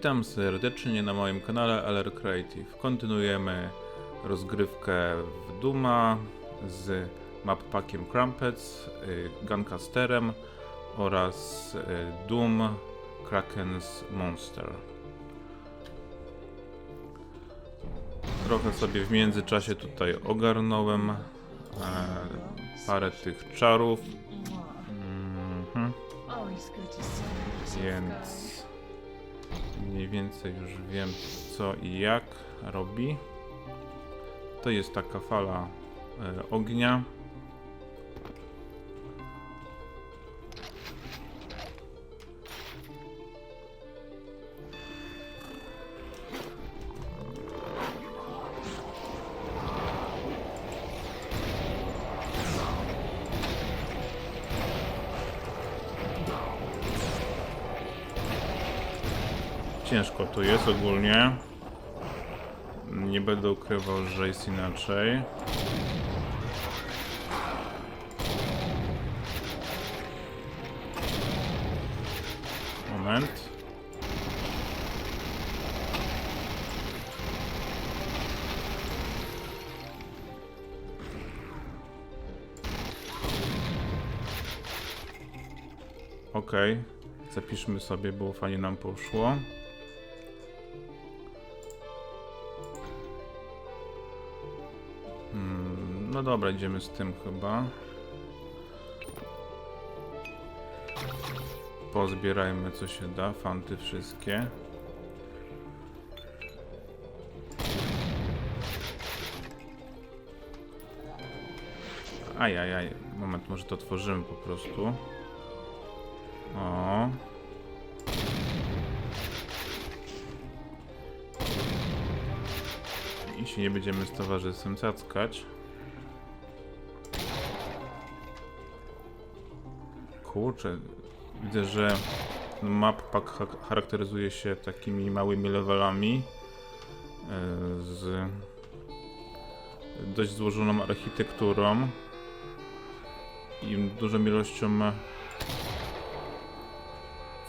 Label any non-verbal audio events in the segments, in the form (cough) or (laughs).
Witam serdecznie na moim kanale LR Creative. Kontynuujemy rozgrywkę w Duma z mappakiem Crumpets, y, Guncasterem oraz y, Doom Kraken's Monster. Trochę sobie w międzyczasie tutaj ogarnąłem e, parę tych czarów. Mhm. Więc mniej więcej już wiem co i jak robi. To jest taka fala e, ognia. Ciężko tu jest ogólnie. Nie będę ukrywał, że jest inaczej. Moment. Okej. Zapiszmy sobie, bo fajnie nam poszło. No dobra, idziemy z tym chyba. Pozbierajmy co się da, fanty wszystkie. Ajajaj, moment, może to otworzymy po prostu. O. I się nie będziemy z towarzystwem cackać. Kurczę, widzę, że map pack cha- charakteryzuje się takimi małymi levelami e, z dość złożoną architekturą i dużą ilością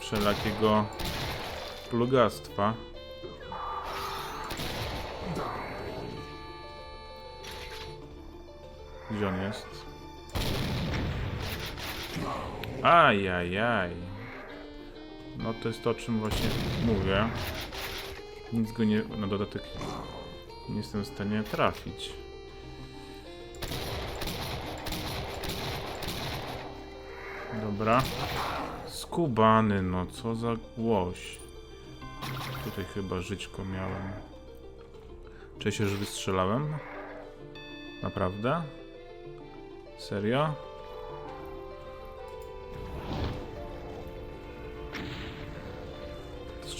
wszelakiego plugastwa. Gdzie on jest? Ajajaj. No to jest to, o czym właśnie mówię. Nic go nie... Na dodatek nie jestem w stanie trafić. Dobra. Skubany, no co za głoś. Tutaj chyba żyćko miałem. Czy się już wystrzelałem? Naprawdę? Serio?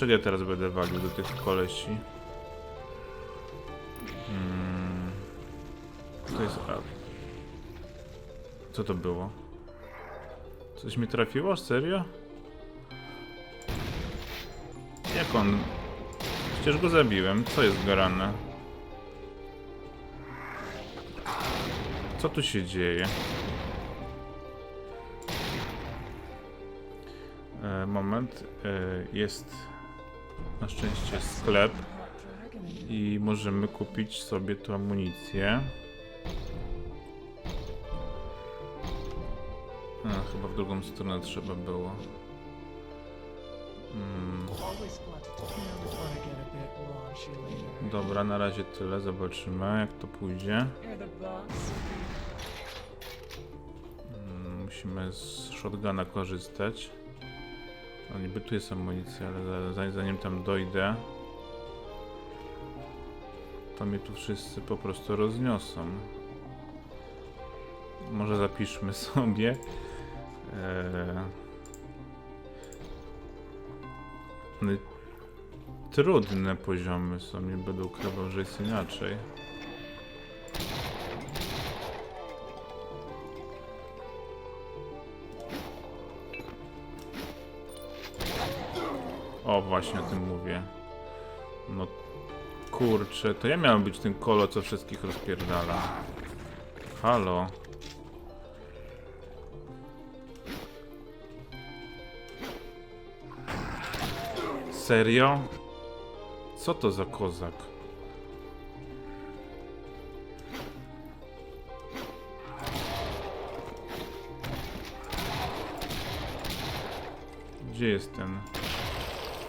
Czego ja teraz będę walił do tych kolesi? Hmm. To jest... Co to było? Coś mi trafiło? Serio? Jak on... Przecież go zabiłem. Co jest grane? Co tu się dzieje? E, moment. E, jest na szczęście sklep i możemy kupić sobie tu amunicję. A, chyba w drugą stronę trzeba było. Mm, later. dobra, na razie tyle. Zobaczymy, jak to pójdzie. You're the boss. Mm, Musimy z shotguna korzystać. No niby tu jest amunicja, ale za- zanim, tam dojdę, to mnie tu wszyscy po prostu rozniosą. Może zapiszmy (laughs) sobie. Eee... Trudne poziomy są, nie będę ukrywał, że jest inaczej. Właśnie o tym mówię. No kurczę, to ja miałem być tym kolo, co wszystkich rozpierdala. Halo. Serio? Co to za kozak? Gdzie jest ten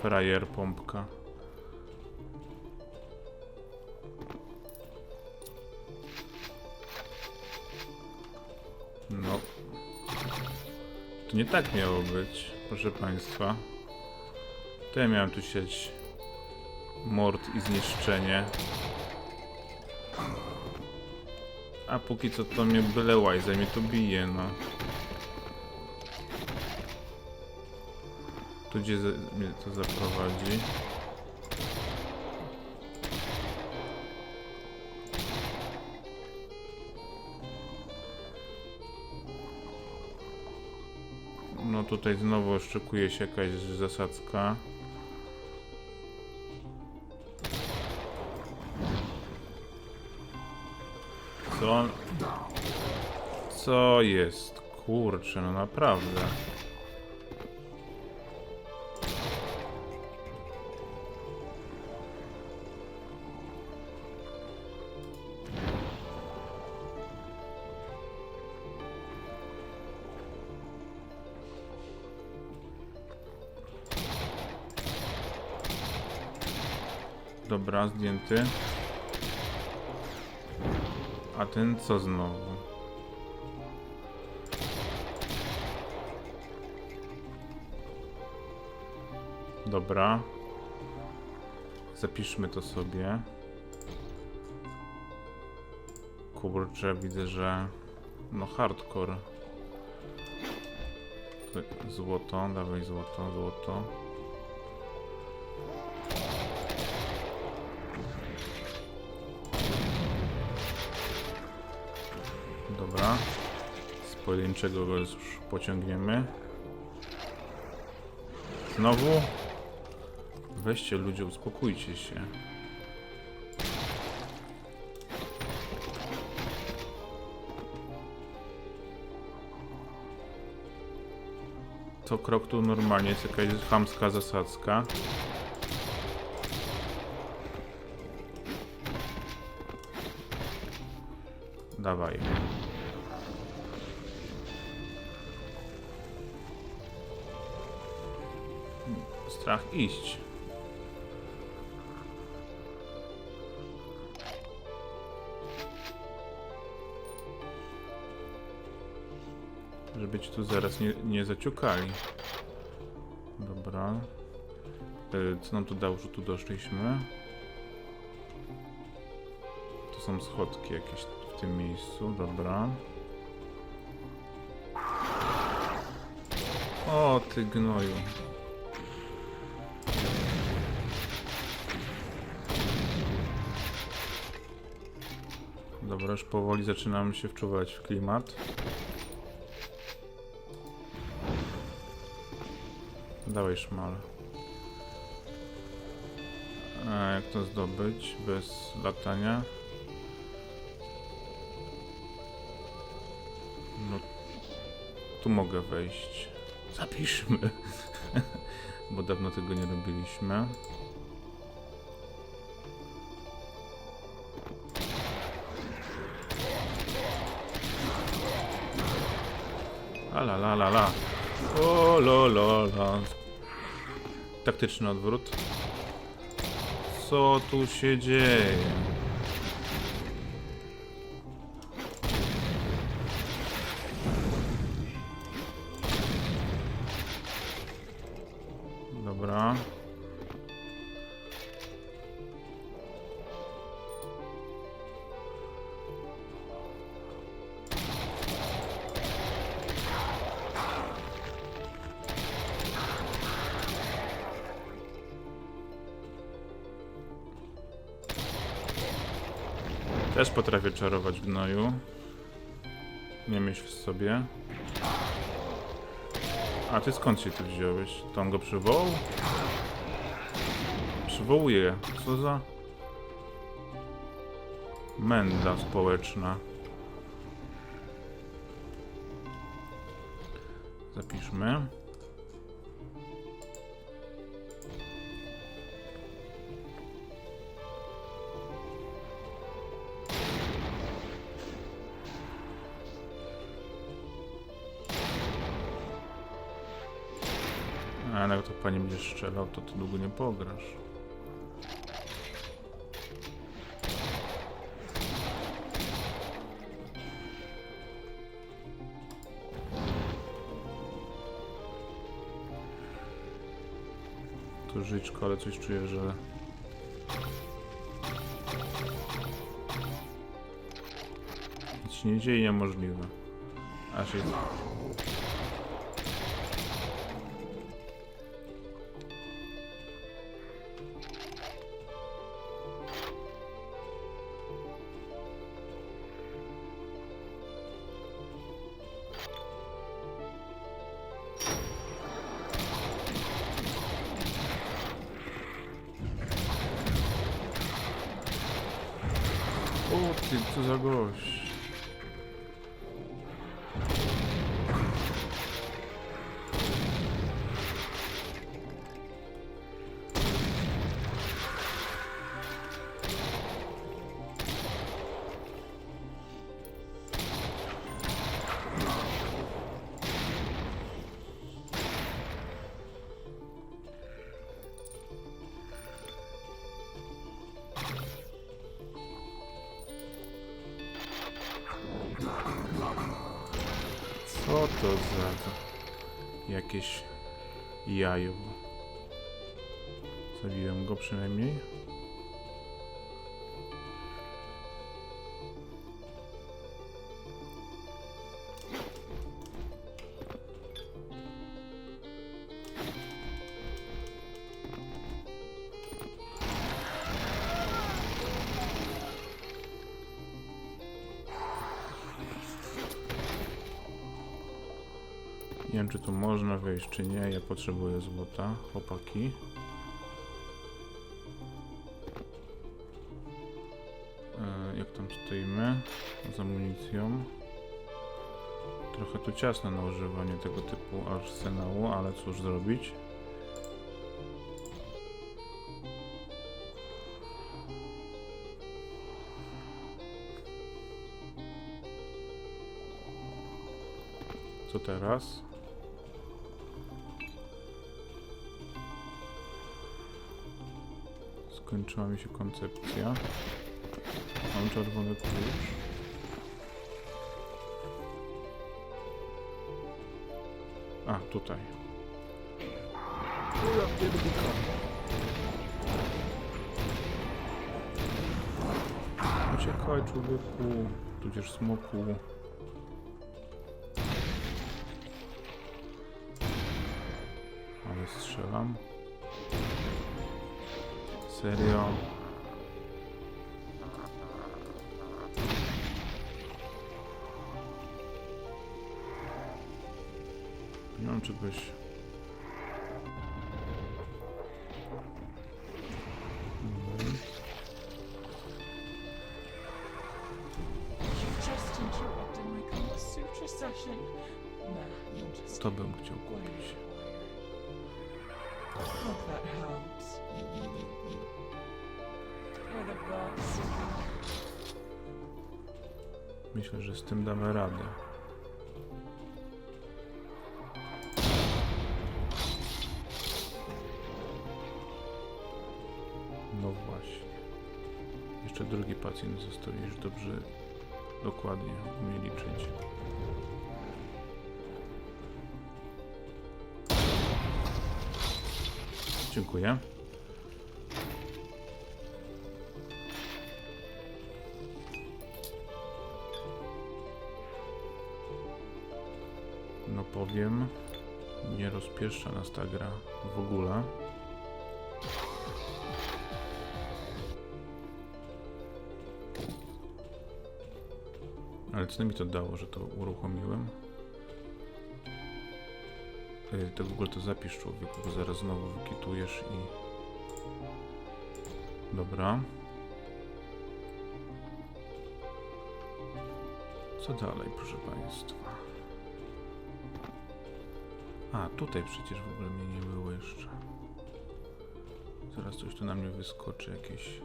frajer pompka? No. To nie tak miało być, proszę państwa. To ja miałem tu sieć mord i zniszczenie. A póki co to mnie byle łajza mnie to bije, no. Tu gdzie mnie to zaprowadzi? No tutaj znowu szykuje się jakaś zasadzka. Co? Co jest? Kurczę, no naprawdę. Dobra, zdjęty. A ten co znowu? Dobra. Zapiszmy to sobie. Kurczę, widzę, że... No hardcore. Złoto, dawaj złoto, złoto. Pojedynczego go już pociągniemy. Znowu? Weźcie ludzie, uspokójcie się. Co krok tu normalnie jest jakaś chamska zasadzka. Dawaj. Strach iść. Żeby ci tu zaraz nie, nie zaciukali. Dobra. E, Co nam tu dało, że tu doszliśmy? Tu są schodki jakieś w tym miejscu, dobra. O, ty gnoju. Dobra, już powoli zaczynamy się wczuwać w klimat. Dawaj szmal. A jak to zdobyć bez latania? No, tu mogę wejść. Zapiszmy. (laughs) Bo dawno tego nie robiliśmy. La. Taktyczny odwrót. Co tu się dzieje? Też potrafię czarować w gnoju. Nie myśl w sobie. A ty skąd się tu wziąłeś? To on go przywołał? Przywołuje. Co za... Menda społeczna. Zapiszmy. Ale jak to pani będziesz strzelał, to ty długo nie pograsz. To życzko, ale coś czuję, że... Nie dzieje niemożliwe. A się... O ty, co za gość. To za to? jakieś jajo? Zabiłem go przynajmniej. Nie wiem, czy tu można wejść, czy nie. Ja potrzebuję złota, chłopaki. E, jak tam stoimy? Z amunicją. Trochę tu ciasno na używanie tego typu arsenału, ale cóż zrobić. Co teraz? Skończyła mi się koncepcja. Mam czerwony klucz. A, tutaj. Uciekaj, człowieku, tudzież smoku. Ale strzelam. Session. Nah, you'll just To bym chciał kupić. Hope that helps. Myślę, że z tym damy radę. No właśnie. Jeszcze drugi pacjent został, już dobrze, dokładnie umie liczyć. Dziękuję. Powiem, nie rozpieszcza nas ta gra w ogóle. Ale co mi to dało, że to uruchomiłem? To w ogóle to zapisz człowieku, bo zaraz znowu wykitujesz i... Dobra. Co dalej, proszę Państwa? A, tutaj przecież w ogóle mnie nie było jeszcze. Zaraz coś tu na mnie wyskoczy, jakieś...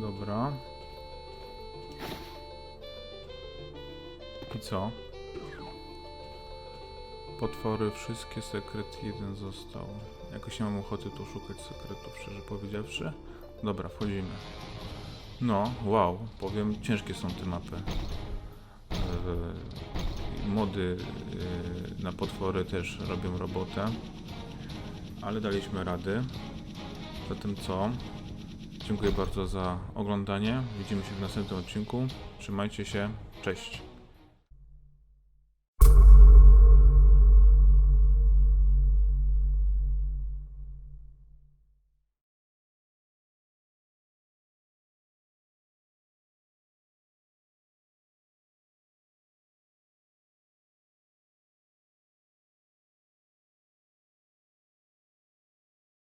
Dobra. I co? Potwory, wszystkie sekret, jeden został. Jakoś nie mam ochoty tu szukać sekretów, szczerze powiedziawszy. Dobra, wchodzimy. No, wow, powiem, ciężkie są te mapy. Eee, mody eee, na potwory też robią robotę. Ale daliśmy rady. Zatem co? Dziękuję bardzo za oglądanie. Widzimy się w następnym odcinku. Trzymajcie się. Cześć.